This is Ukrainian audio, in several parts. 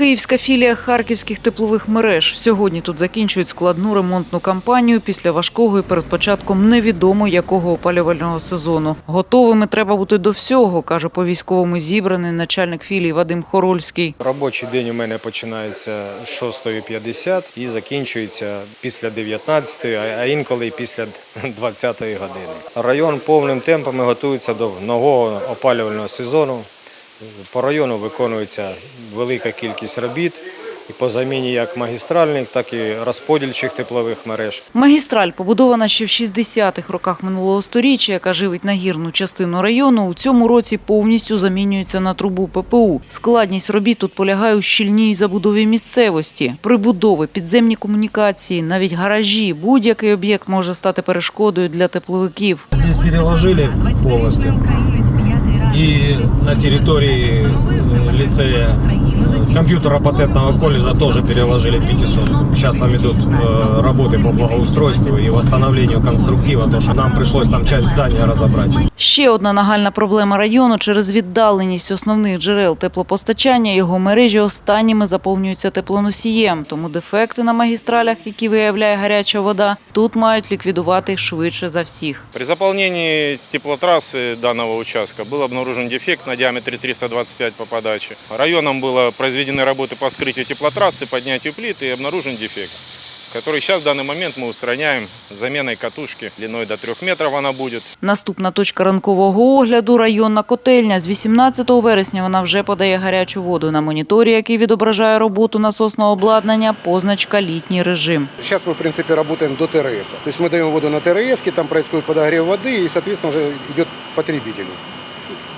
Київська філія харківських теплових мереж. Сьогодні тут закінчують складну ремонтну кампанію після важкого і перед початком невідомо якого опалювального сезону. Готовими треба бути до всього, каже по військовому зібраний начальник філії Вадим Хорольський. Робочий день у мене починається з 6.50 і закінчується після 19.00, а інколи і після 20.00 години. Район повним темпами готується до нового опалювального сезону. По району виконується велика кількість робіт і по заміні як магістральних, так і розподільчих теплових мереж. Магістраль, побудована ще в 60-х роках минулого сторіччя, яка живить нагірну частину району, у цьому році повністю замінюється на трубу ППУ. Складність робіт тут полягає у щільній забудові місцевості, прибудови, підземні комунікації, навіть гаражі. Будь-який об'єкт може стати перешкодою для тепловиків. Здесь переложили полностью. И на территории э, лицея э, компьютерно-патентного колледжа тоже переложили 500. Сейчас там идут э, работы по благоустройству и восстановлению конструктива, то что нам пришлось там часть здания разобрать. Ще одна нагальна проблема району через віддаленість основних джерел теплопостачання. Його мережі останніми заповнюються теплоносієм. Тому дефекти на магістралях, які виявляє гаряча вода, тут мають ліквідувати швидше за всіх. При заполнении теплотрассы данного участка был обнаружен дефект на диаметре 325 по подаче. Районом было произведены работы по вскрытию теплотрассы, поднятию плит и обнаружен дефект, который сейчас в данный момент мы устраняем заменой катушки длиной до 3 метров она будет. Наступна точка ранкового огляду – районна котельня. З 18 вересня вона вже подає гарячу воду. На моніторі, який відображає роботу насосного обладнання, позначка «Літній режим». Сейчас мы, в принципе, работаем до ТРС. То есть мы даем воду на ТРС, там происходит подогрев воды и, соответственно, уже идет потребителю.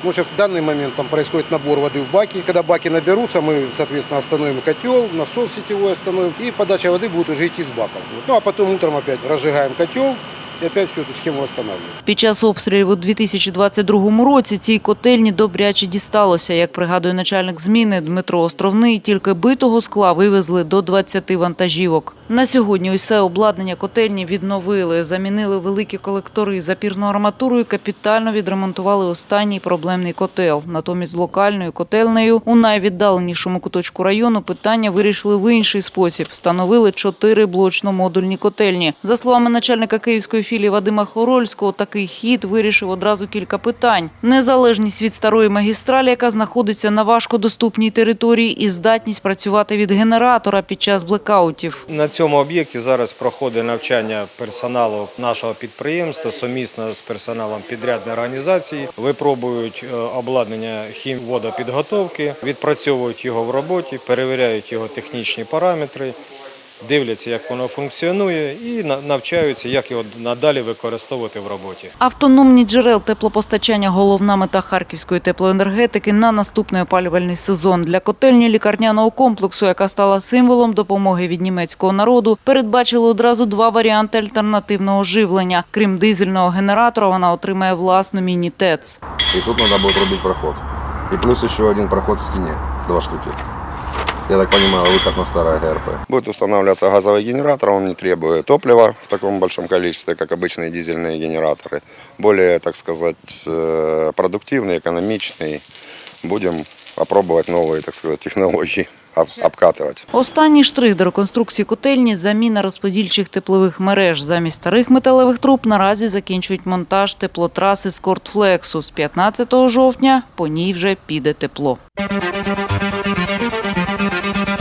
Ну, сейчас в данный момент там происходит набор воды в баки. Когда баки наберутся, мы, соответственно, остановим котел, насос сетевой остановим, и подача воды будет уже идти с баков. Ну, а потом утром опять разжигаем котел и опять всю эту схему восстанавливаем. Під час обстрілів у 2022 році цій котельні добряче дісталося. Як пригадує начальник зміни Дмитро Островний, тільки битого скла вивезли до 20 вантажівок. На сьогодні усе обладнання котельні відновили, замінили великі колектори, запірну арматуру і капітально відремонтували останній проблемний котел. Натомість з локальною котельнею у найвіддаленішому куточку району питання вирішили в інший спосіб. Встановили чотири блочно-модульні котельні. За словами начальника Київської філії Вадима Хорольського, такий хід вирішив одразу кілька питань: незалежність від старої магістралі, яка знаходиться на важкодоступній території, і здатність працювати від генератора під час блекаутів. На цьому об'єкті зараз проходить навчання персоналу нашого підприємства сумісно з персоналом підрядної організації. Випробують е, обладнання хімводопідготовки, відпрацьовують його в роботі, перевіряють його технічні параметри, дивляться, як воно функціонує, і навчаються, як його надалі використовувати в роботі. Автономні джерел теплопостачання – головна мета харківської теплоенергетики на наступний опалювальний сезон. Для котельні лікарняного комплексу, яка стала символом допомоги від німецького народу, передбачили одразу два варіанти альтернативного живлення. Крім дизельного генератора, вона отримає власну міні-ТЕЦ. И тут надо будет рубить проход. И плюс еще один проход в стене. Два штуки Я так понимаю, выход на старое ГРП. Будет устанавливаться газовый генератор, он не требует топлива в таком большом количестве, как обычные дизельные генераторы. Более, так сказать, э, продуктивный, экономичный. Будем опробовать новые, так сказать, технологии, об- обкатывать. Останній штрих до реконструкції котельні – заміна розподільчих теплових мереж. Замість старих металевих труб наразі закінчують монтаж теплотраси з Кортфлексу. З 15 жовтня по ній вже піде тепло. Música